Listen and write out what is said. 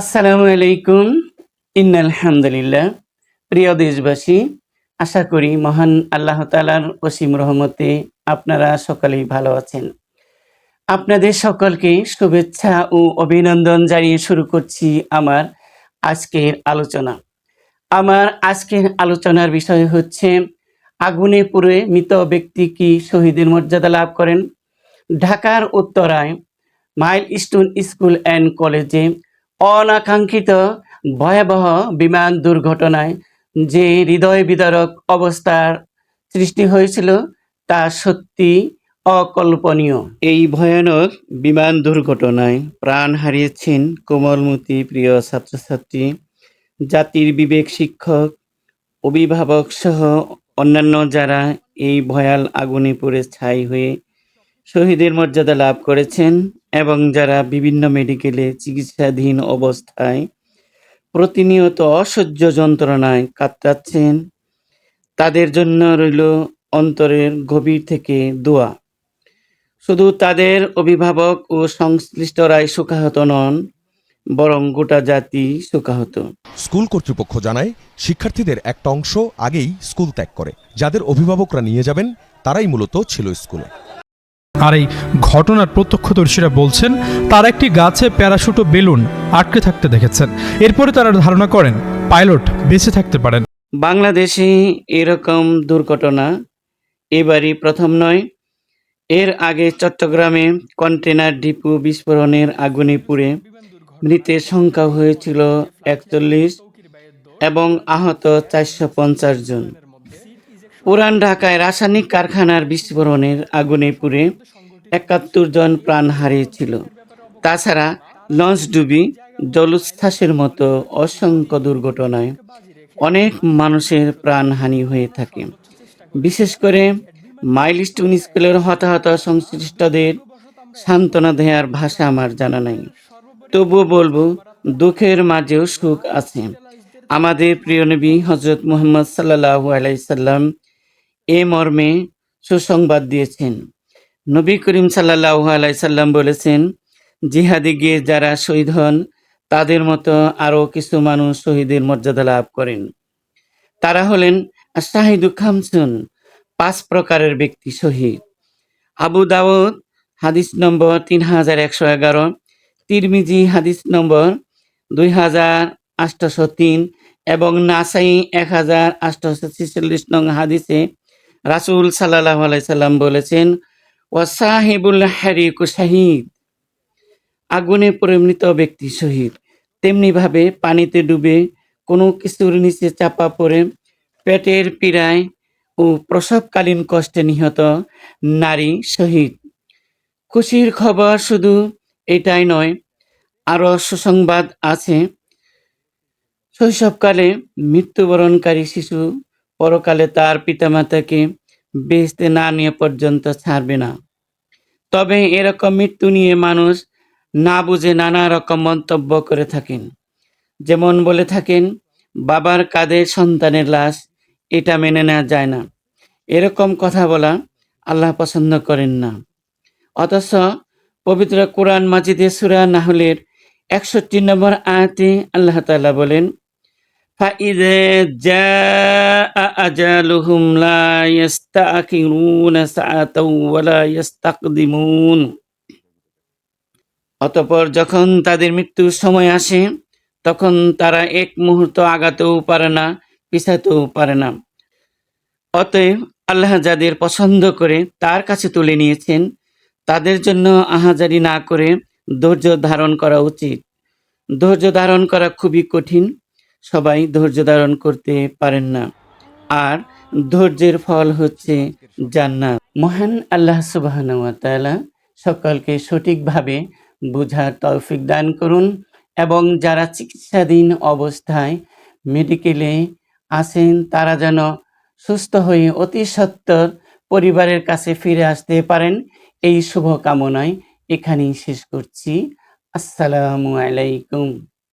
আসসালামু আলাইকুম। ইন্নাল হামদুলিল্লাহ প্রিয় দেশবাসী, আশা করি মহান আল্লাহ তালার অসীম রহমতে আপনারা সকলেই ভালো আছেন। আপনাদের সকলকে শুভেচ্ছা ও অভিনন্দন জানিয়ে শুরু করছি আমার আজকের আলোচনা। আমার আজকের আলোচনার বিষয় হচ্ছে, আগুনে পুড়ে মৃত ব্যক্তি কি শহীদের মর্যাদা লাভ করেন? ঢাকার উত্তরায় মাইল স্টোন স্কুল অ্যান্ড কলেজে অনাকাঙ্ক্ষিত ভয়াবহ বিমান দুর্ঘটনায় যে হৃদয় বিদারক অবস্থার সৃষ্টি হয়েছিল তা সত্যি অকল্পনীয়। এই ভয়ানক বিমান দুর্ঘটনায় প্রাণ হারিয়েছেন কোমলমতি প্রিয় ছাত্রছাত্রী, জাতির বিবেক শিক্ষক, অভিভাবক সহ অন্যান্য যারা এই ভয়াল আগুনে পুড়ে ছাই হয়ে শহীদের মর্যাদা লাভ করেছেন এবং যারা বিভিন্ন মেডিকেলে চিকিৎসাধীন অবস্থায় প্রতিনিয়ত অসহ্য যন্ত্রণায় কাতরাচ্ছেন, তাদের জন্য রইল অন্তরের গভীর থেকে দোয়া। শুধু তাদের অভিভাবক ও সংশ্লিষ্টরাই সুখাহত নন, বরং গোটা জাতি সুখাহত স্কুল কর্তৃপক্ষ জানায়, শিক্ষার্থীদের একটা অংশ আগেই স্কুল ত্যাগ করে। যাদের অভিভাবকরা নিয়ে যাবেন, তারাই মূলত ছিল স্কুলে। আর এই ঘটনার প্রত্যক্ষদর্শীরা বলছেন, তারা একটি গাছে প্যারাশুট ও বেলুন আটকে থাকতে দেখেছেন। এরপরে তারা ধারণা করেন, পাইলট বেঁচে থাকতে পারেন। বাংলাদেশে এরকম দুর্ঘটনা এবারই প্রথম নয়। এর আগে চট্টগ্রামে কন্টেনার ডিপো বিস্ফোরণের আগুনে পুড়ে মৃতের সংখ্যা হয়েছিল একচল্লিশ এবং আহত চারশো পঞ্চাশ জন। পুরান ঢাকায় রাসায়নিক কারখানার বিস্ফোরণের আগুনে পুড়ে একাত্তর জন প্রাণ হারিয়েছিল। তাছাড়া লঞ্চ ডুবি জলোচ্ছ্বাসের মতো অসংখ্য দুর্ঘটনায় অনেক মানুষের প্রাণহানি হয়ে থাকে। বিশেষ করে মাইলস্টোন স্কুলের হতাহত সংশ্লিষ্টদের সান্ত্বনা দেওয়ার ভাষা আমার জানা নাই। তবুও বলব, দুঃখের মাঝেও সুখ আছে। আমাদের প্রিয় নবী হজরত মুহাম্মদ সাল্লাহ আলাইসাল্লাম এ মর্মে সুসংবাদ দিয়েছেন। নবী করিম সাল্লাহ আলাইসাল্লাম বলেছেন, জিহাদে গিয়ে যারা শহীদ হন, তাদের মতো আরও কিছু মানুষ শহীদের মর্যাদা লাভ করেন। তারা হলেন শাহিদু খামসুন, পাঁচ প্রকারের ব্যক্তি শহীদ। আবু দাউদ, হাদিস নম্বর তিন হাজার একশো এগারো, তিরমিজি, হাদিস নম্বর দুই হাজার আটশো তিন এবং নাসাই এক হাজার আটশো ছেচল্লিশ নং হাদিসে রাসুল সাল্লাহ আলাইসাল্লাম বলেছেন ওয়াসাহিবুল হারিকু শাহিদ। আগুনে পরিণত ব্যক্তি শহীদ। তেমনিভাবে পানিতে ডুবে কোনো কিছুর নিচে চাপা পড়ে পেটের পীড়ায় ও প্রসবকালীন কষ্টে নিহত নারী শহীদ। খুশির খবর শুধু এটাই নয়, আরও সুসংবাদ আছে। শৈশবকালে মৃত্যুবরণকারী শিশু পরকালে তার পিতামাতাকে বেচতে না নিয়ে পর্যন্ত ছাড়বে না। তবে এরকম মৃত্যু নিয়ে মানুষ না বুঝে নানা রকম মন্তব্য করে থাকেন। যেমন বলে থাকেন, বাবার কাঁধে সন্তানের লাশ, এটা মেনে নেওয়া যায় না। এরকম কথা বলা আল্লাহ পছন্দ করেন না। অথচ পবিত্র কোরআন মাজিদে সুরা নাহলের একষট্টি নম্বর আয়াতে আল্লাহ তাআলা বলেন فإذا جاء أجلهم لا يستأخرون ساعة ولا يستقدمون অতপর যখন তাদের মৃত্যুর সময় আসে তখন তারা এক মুহূর্ত আগাতেও পারে না পিছাতেও পারে না অতএব আল্লাহ যাদের পছন্দ করে তার কাছে তুলে নিয়েছেন তাদের জন্য আহাজারি না করে ধৈর্য ধারণ করা উচিত ধৈর্য ধারণ করা খুবই কঠিন সবাই ধৈর্য ধারণ করতে পারেন না। আর ধৈর্যের ফল হচ্ছে জান্নাত। মহান আল্লাহ সুবহান সকলকে সঠিকভাবে বুঝার তৌফিক দান করুন এবং যারা চিকিৎসাধীন অবস্থায় মেডিকেলে আসেন তারা যেন সুস্থ হয়ে অতি সত্বর পরিবারের কাছে ফিরে আসতে পারেন। এই শুভ কামনায় এখানেই শেষ করছি। আসসালামু আলাইকুম।